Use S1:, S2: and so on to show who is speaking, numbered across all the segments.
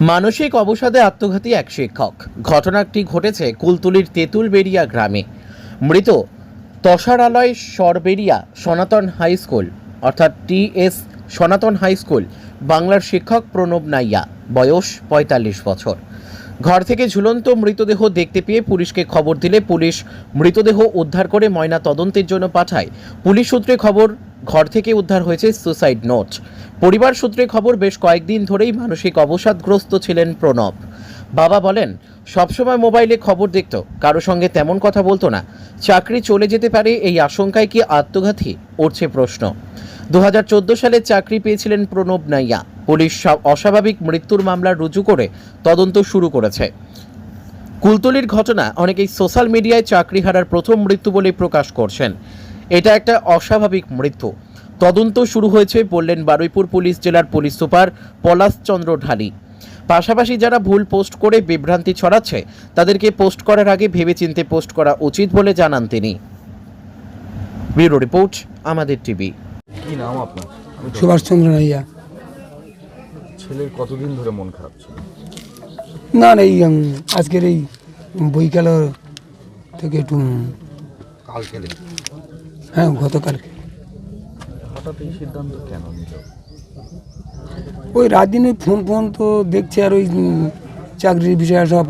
S1: মানসিক অবসাদে আত্মঘাতী এক শিক্ষক। ঘটনাটি ঘটেছে কুলতুলির তেঁতুলবেড়িয়া গ্রামে। মৃত তসারালয় সরবেরিয়া সনাতন হাই স্কুল, অর্থাৎ টিএস সনাতন হাই স্কুল, বাংলার শিক্ষক প্রণব নাইয়া, বয়স পঁয়তাল্লিশ বছর। ঘর থেকে ঝুলন্ত মৃতদেহ দেখতে পেয়ে পুলিশকে খবর দিলে পুলিশ মৃতদেহ উদ্ধার করে ময়না তদন্তের জন্য পাঠায়। পুলিশ সূত্রে খবর ঘর থেকে উদ্ধার হয়েছে সুসাইড নোট। পরিবার সূত্রে খবর, বেশ কয়েকদিন ধরেই মানসিক অবসাদগ্রস্ত ছিলেন প্রণব। বাবা বলেন, সবসময় মোবাইলে খবর দেখত, কারও সঙ্গে তেমন কথা বলতো না। চাকরি চলে যেতে পারে এই আশঙ্কায় কি আত্মঘাতী? উঠছে প্রশ্ন। দু হাজার চোদ্দ সালে চাকরি পেয়েছিলেন প্রণব নাইয়া। পুলিশ সব অস্বাভাবিক মৃত্যুর মামলা রুজু করে তদন্ত শুরু করেছে। কুলতলির ঘটনা, অনেকেই সোশ্যাল মিডিয়ায় চাকরি হারার প্রথম মৃত্যু বলে প্রকাশ করছেন। এটা একটা অস্বাভাবিক মৃত্যু। তদন্ত শুরু হয়েছে বললেন বারুইপুর পুলিশ জেলার পুলিশ সুপার পলাশচন্দ্র ঢালি। পাশাপাশি যারা ভুল পোস্ট করে বিভ্রান্তি ছড়াচ্ছে তাদেরকে পোস্ট করার আগে ভেবেচিন্তে পোস্ট করা উচিত বলে জানান তিনি। ব্যুরো রিপোর্ট আমাদের টিভি।
S2: কি নাম আপনার?
S3: সুভাষচন্দ্র নাইয়া
S2: ছেলের কতদিন ধরে মন খারাপ ছিল?
S3: না না এই আজকের এই বইকাল থেকে একটু উম,
S2: কাল খেলে
S3: হ্যাঁ গতকালকে।
S2: হঠাৎ এই সিদ্ধান্ত কেন নিল?
S3: ওই রাত দিন ওই ফোন ফোন তো দেখছে আর ওই চাকরির বিষয়ে সব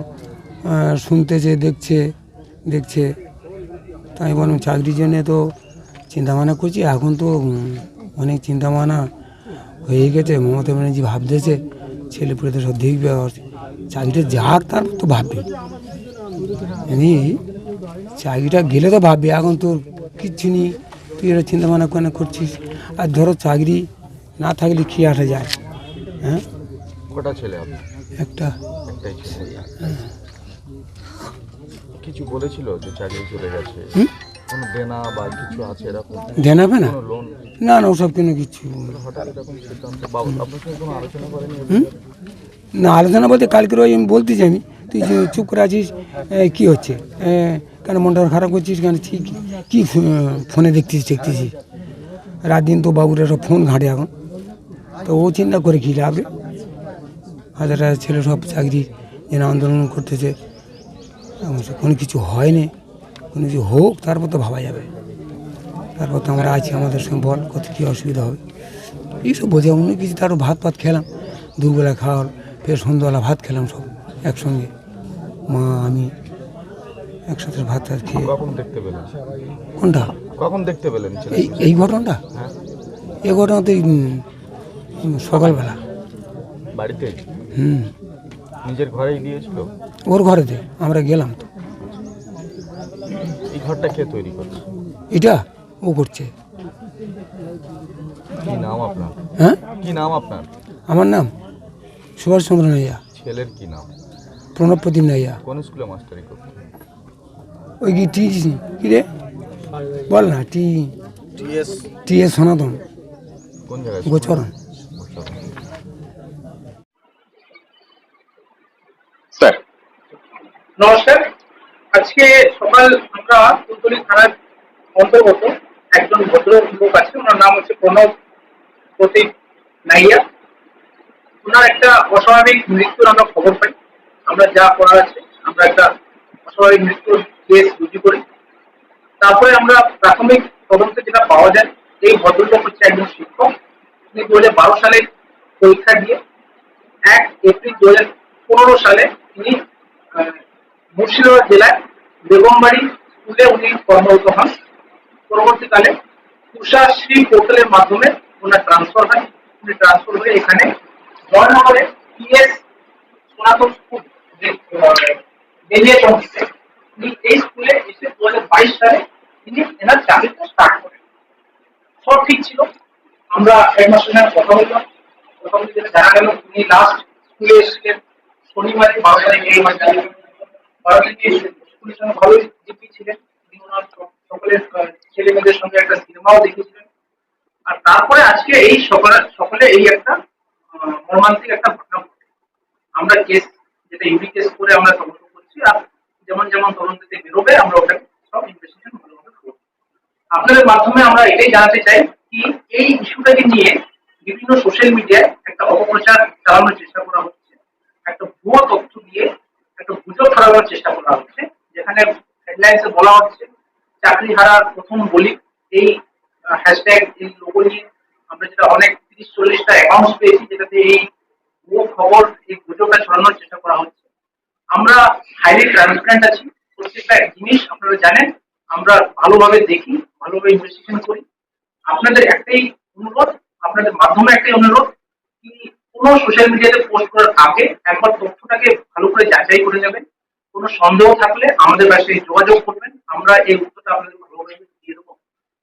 S3: শুনতেছে দেখছে দেখছে। তাই বললাম চাকরির জন্যে তো চিন্তা ভাবনা করছি এখন তো অনেক চিন্তা ভাবনা হয়ে গেছে। মমতা ব্যানার্জি ভাবতেছে ছেলে পুলে তো সব দেখবে আর চাকরিটা যাক তারপর তো ভাববে। এমনি চাকরিটা গেলে তো ভাববে এখন তোর কিচ্ছু নেই তুই এটা চিন্তা ভাবনা কেন করছিস? আর ধরো চাকরি না থাকলে কি আসা যায়? হ্যাঁ?
S2: কটা ছেলে
S3: একটা।
S2: কিছু বলেছিল যে চাকরি চলে গেছে? দেনা
S3: না? না ওসব কোনো কিছু? না আলোচনা বলতে কালকে ওই আমি বলতেছি আমি। তুই চুপ করে আছিস কি হচ্ছে? কেন মনটা খারাপ করছিস কেন? ঠিক কী ফোনে দেখছিস দেখতেছিস? রাত দিন তো বাবুরা সব ফোন ঘাঁটে এখন। তো ও চিন্তা করে কী লাভ? হাজার হাজার ছেলে সব চাকরি যেন আন্দোলন করতেছে। কোনো কিছু হয়নি কোনো কিছু হোক, তারপর তো ভাবা যাবে। তারপর তো আমরা আছি আমাদের সঙ্গে, বল কত কী অসুবিধা হবে। এইসব বোঝা, অন্য কিছু তারও ভাত ফাত খেলাম। দুবেলা খাওয়ার ফের সন্ধ্যাবেলা ভাত খেলাম সব একসঙ্গে। মা, আমি একসাথে ভাত টাত খেয়ে।
S2: কখন দেখতে পেলেন?
S3: কোনটা?
S2: কখন দেখতে পেলেন
S3: এই এই ঘটনাটা?
S2: হ্যাঁ।
S3: এই ঘটনা তো এই, উম, উম, সকালবেলা।
S2: বাড়িতে?
S3: হুম।
S2: নিজের ঘরেই দিয়েছিল?
S3: ওর ঘরেতে আমরা গেলাম তো।
S2: এই ঘরটা কে তৈরি করছে
S3: এটা ও করছে।
S2: কি নাম আপনার?
S3: হ্যাঁ?
S2: কি নাম আপনার?
S3: আমার নাম সুভাষচন্দ্র নাইয়া।
S2: ছেলের কি নাম?
S3: প্রণব প্রদীপ নাইয়া।
S2: কোন স্কুলে মাস্টারি করতে
S3: ওই কি টি কি রে? বল না টি
S2: TS
S3: T S. Sanatan. Gocharan
S4: sir.
S5: নমস্কার। আজকে সকাল আমরা কুলতলি থানার অন্তর্গত একজন ভদ্র লোক আছে ওনার নাম হচ্ছে প্রণব প্রতীক নাইয়া। ওনার একটা অস্বাভাবিক মৃত্যুর আমরা খবর পাই। আমরা যা করার আছে আমরা একটা অস্বাভাবিক মৃত্যুর কেস রুজু করি। তারপরে আমরা প্রাথমিক তদন্তে যেটা পাওয়া যায়, এই ভদ্রলোক হচ্ছে একজন শিক্ষক। তিনি দু বারো সালে পরীক্ষা দিয়ে এক এপ্রিল দু পনেরো সালে তিনি মুর্শিদাবাদ জেলায় বেগমবাড়ি স্কুলে উনি কর্মরত হন। পরবর্তীকালে উষাশ্রী পোর্টালের মাধ্যমে ওনার ট্রান্সফার হয়। উনি ট্রান্সফার হয়ে এখানে জয়নগরে পিএস সনাতন স্কুল বেরিয়ে পৌঁছছে উনি এই স্কুলে এসে দু সালে তিনি এনার চাকরিটা স্টার্ট করেন। সব ঠিক ছিল। আমরা হেডমাস্টার সঙ্গে কথা বললাম। কথা বলতে জানা গেল, উনি লাস্ট স্কুলে এসেছিলেন। শনিবারে বারো তারিখ এই মাসে বারো তারিখে স্কুলের সঙ্গে ভালোই জিপি ছিলেন। তিনি ওনার সকলের ছেলে মেয়েদের সঙ্গে একটা সিনেমাও দেখেছিলেন। আর তারপরে আজকে এই সকালে সকালে এই একটা মর্মান্তিক একটা ঘটনা ঘটে। আমরা কেস যেটা ইউডি কেস করে আমরা তদন্ত করছি। আর যেমন যেমন তদন্ততে বেরোবে, আমরা ওটা সব ইনভেস্টিগেশন ভালোভাবে করব। আপনাদের মাধ্যমে আমরা এটাই জানাতে চাই কি এই ইস্যুটাকে নিয়ে বিভিন্ন সোশ্যাল মিডিয়ায় একটা অপপ্রচার চালানোর চেষ্টা করা হচ্ছে, একটা ভুয়ো তথ্য দিয়ে একটা গুজব ছড়ানোর চেষ্টা করা হচ্ছে, যেখানে হেডলাইন্সে বলা হচ্ছে চাকরি হারার প্রথম বলি এই হ্যাশট্যাগ এই লোগো নিয়ে আমরা যেটা অনেক তিরিশ চল্লিশটা অ্যাকাউন্টস পেয়েছি, যেটাতে এই ভুয়ো খবর, এই গুজবটা ছড়ানোর আমরা হাইলি ট্রান্সপারেন্ট আছি। প্রত্যেকটা জিনিস আপনারা জানেন, আমরা ভালোভাবে দেখি, ভালোভাবে ইনভেস্টিগেশন করি। আপনাদের একটাই অনুরোধ, আপনাদের মাধ্যমে একটাই অনুরোধ কি কোনো সোশ্যাল মিডিয়াতে পোস্ট করার আগে একবার তথ্যটাকে ভালো করে যাচাই করে নেবেন। কোনো সন্দেহ থাকলে আমাদের কাছে যোগাযোগ করবেন। আমরা এই উত্তরটা আপনাদের ভালোভাবে দিয়ে দেবো।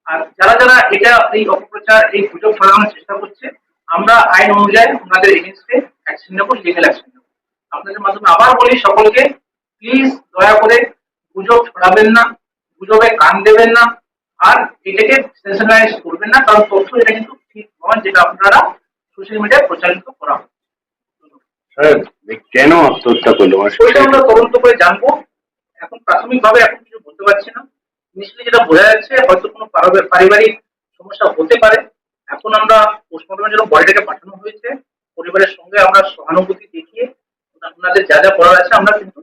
S5: আর যারা যারা এটা, এই অপপ্রচার, এই গুজব ছড়ানোর চেষ্টা করছে, আমরা আইন অনুযায়ী ওনাদের এগেনস্টে অ্যাকশন নেব লিগেল অ্যাকশন আপনাদের মাধ্যমে আবার বলি সকলকে প্লিজ দয়া করে গুজব ছড়াবেন না গুজবে কান দেবেন না আর এটাকে সেন্সিটাইজ করবেন না কারণ তথ্য এটা কিন্তু ঠিক নয় যেটা আপনারা সোশ্যাল মিডিয়ায় প্রচারিত করা হয়
S4: কেন আত্মহত্যা করল? মানে
S5: সেটা আমরা তদন্ত করে জানব। এখন প্রাথমিকভাবে এখন কিছু বলতে পারছি না। নিশ্চয়ই যেটা বোঝা যাচ্ছে হয়তো কোনো পারিবারিক সমস্যা হতে পারে। এখন আমরা পোস্টমর্টমের জন্য বডিটাকে পাঠানো হয়েছে। পরিবারের সঙ্গে আমরা সহানুভূতি ওনাদের যা যা করার আছে আমরা কিন্তু